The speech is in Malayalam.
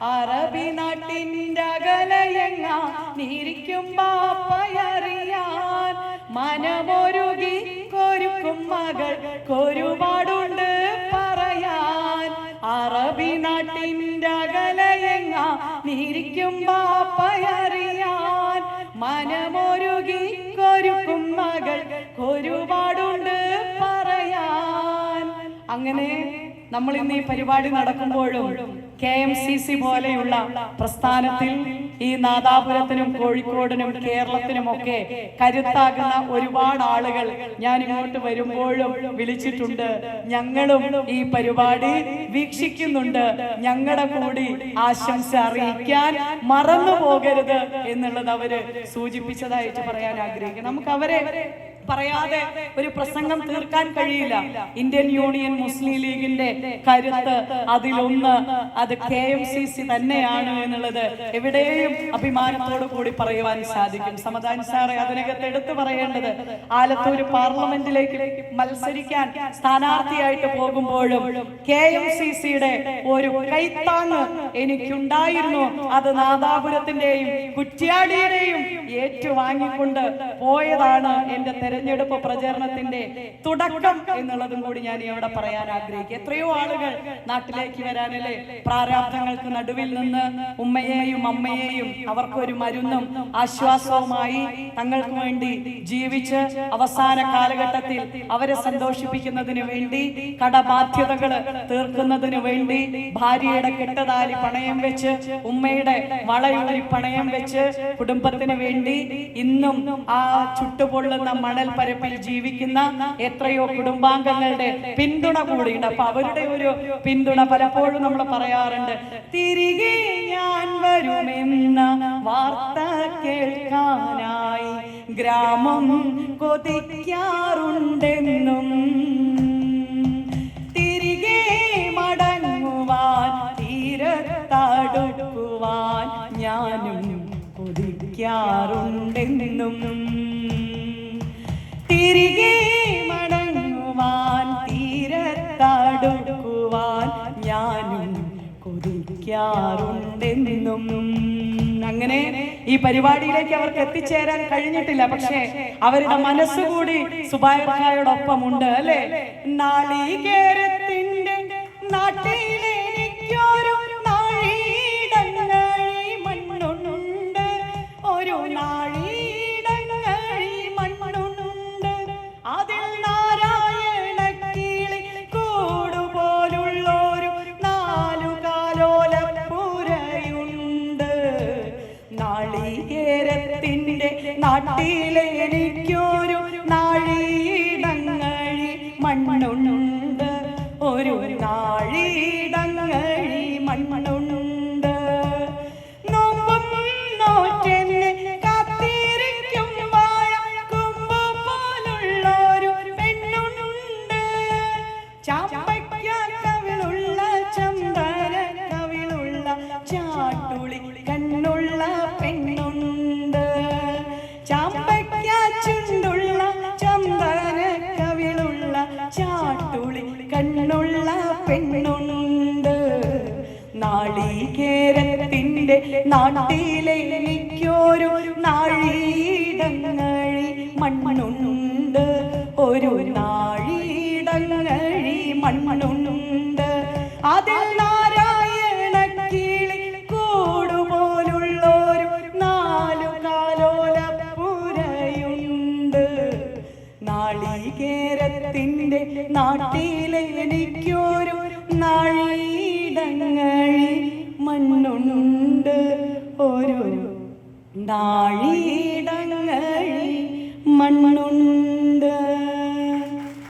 അറബി നാട്ടിന്റെ അകലയങ്ങ നീരിക്കും പാപ്പയറിയാൻ മനമൊരുകി കൊരുക്കും മകൾ കൊരുപാടുണ്ട് പറയാൻ. അറബി നാട്ടിന്റെ അകലയങ്ങ നീരിക്കും പാപ്പയറിയാൻ മനമൊരുകി കൊരുക്കും മകൾ കൊരുപാടുണ്ട് പറയാൻ. അങ്ങനെ നമ്മൾ ഇന്ന് ഈ പരിപാടി നടക്കുമ്പോഴും കെ എം സി സി പോലെയുള്ള പ്രസ്ഥാനത്തിൽ ഈ നാദാപുരത്തിനും കോഴിക്കോടിനും കേരളത്തിനും ഒക്കെ കരുത്താകുന്ന ഒരുപാട് ആളുകൾ ഞാൻ ഇങ്ങോട്ട് വരുമ്പോഴും വിളിച്ചിട്ടുണ്ട്. ഞങ്ങളും ഈ പരിപാടി വീക്ഷിക്കുന്നുണ്ട്. ഞങ്ങളുടെ കൂടി ആശംസ അറിയിക്കാൻ മറന്നു പോകരുത് എന്നുള്ളത് അവർ സൂചിപ്പിച്ചതായിട്ട് പറയാൻ ആഗ്രഹിക്കുന്നു. നമുക്ക് അവരെ പറയാതെ ഒരു പ്രസംഗം തീർക്കാൻ കഴിയില്ല. ഇന്ത്യൻ യൂണിയൻ മുസ്ലിം ലീഗിന്റെ കരുത്ത് അതിലൊന്ന് അത് കെ എം സി സി തന്നെയാണ് എന്നുള്ളത്. എവിടെയും അഭിമാനത്തോടു കൂടി പറയുവാൻ സാധിക്കും. സമദാൻ സാറെ അതിനകത്ത് എടുത്തു പറയേണ്ടത് ആലത്തൂർ പാർലമെന്റിലേക്ക് മത്സരിക്കാൻ സ്ഥാനാർത്ഥിയായിട്ട് പോകുമ്പോഴും കെ എം സി സിയുടെ ഒരു കൈത്താങ് എനിക്കുണ്ടായിരുന്നു. അത് നാദാപുരത്തിന്റെയും കുറ്റ്യാടിയുടെയും ഏറ്റുവാങ്ങിക്കൊണ്ട് പോയതാണ് എന്റെ തെരഞ്ഞെടുപ്പ് പ്രചരണത്തിന്റെ തുടക്കം എന്നുള്ളതും കൂടി ഞാൻ ഇവിടെ പറയാൻ ആഗ്രഹിക്കുക. എത്രയോ ആളുകൾ നാട്ടിലേക്ക് വരാനല്ലേ പ്രാരാബ്ദങ്ങൾക്ക് നടുവിൽ നിന്ന് ഉമ്മയെയും അമ്മയെയും അവർക്കൊരു മരുന്നും ആശ്വാസവുമായി തങ്ങൾക്ക് വേണ്ടി ജീവിച്ച് അവസാന കാലഘട്ടത്തിൽ അവരെ സന്തോഷിപ്പിക്കുന്നതിന് വേണ്ടി കടബാധ്യതകൾ തീർക്കുന്നതിന് വേണ്ടി ഭാര്യയുടെ കെട്ടതാലി പണയം വെച്ച് ഉമ്മയുടെ വളയൂരി പണയം വെച്ച് കുടുംബത്തിന് വേണ്ടി ഇന്നും ആ ചുട്ടുപൊള്ളുന്ന മണൽ പരപ്പിൽ ജീവിക്കുന്ന എത്രയോ കുടുംബാംഗങ്ങളുടെ പിന്തുണ കൂടിയുണ്ട്. അപ്പൊ അവരുടെ ഒരു പിന്തുണ പലപ്പോഴും നമ്മൾ പറയാറുണ്ട്. തിരികെ ഞാൻ വരുമെന്ന വാർത്ത കേൾക്കാനായി ഗ്രാമം കൊതിക്കാറുണ്ടെന്നും തിരികെ മടങ്ങുവാൻ തീരത്തടുക്കുവാൻ ഞാനും കൊതിക്കാറുണ്ടെന്നും കൊതിക്കാറുണ്ടെന്നും. അങ്ങനെ ഈ പരിപാടിയിലേക്ക് അവർക്ക് എത്തിച്ചേരാൻ കഴിഞ്ഞിട്ടില്ല. പക്ഷേ അവരുടെ മനസ്സുകൂടി സുബായർക്കായോടൊപ്പമുണ്ട് അല്ലെ? നാളികേരത്തിന്റെ നാട്ടിലെനിക്കൊരു നാളികേരത്തിന്റെ നാട്ടിലെ നാഴീടങ്ങഴി മണ്ണുണ്ട്. ഒരു നാഴീടങ്ങഴി മണ്ണുണ്ട് ചാമ്പയ്ക്ക ചുണ്ടുള്ള ചന്ദന കവിളുള്ള ചാട്ടുളി കണ്ണുള്ള പെണ്ണുണ്ട്. നാളികേരത്തിന്റെ നാട്ടിലെ എനിക്കൊരു നാഴീടങ്ങഴി മൺമണുണ്ട് ഒരു നാഴീടങ്ങഴി മണ്ണുണ്ട്. നാളികേരത്തിന്റെ നാട്ടിലെ എനിക്കൊരു മണ്ണുണ്ട്. ഒരു നാഴീടങ്ങഴി മണ്ണു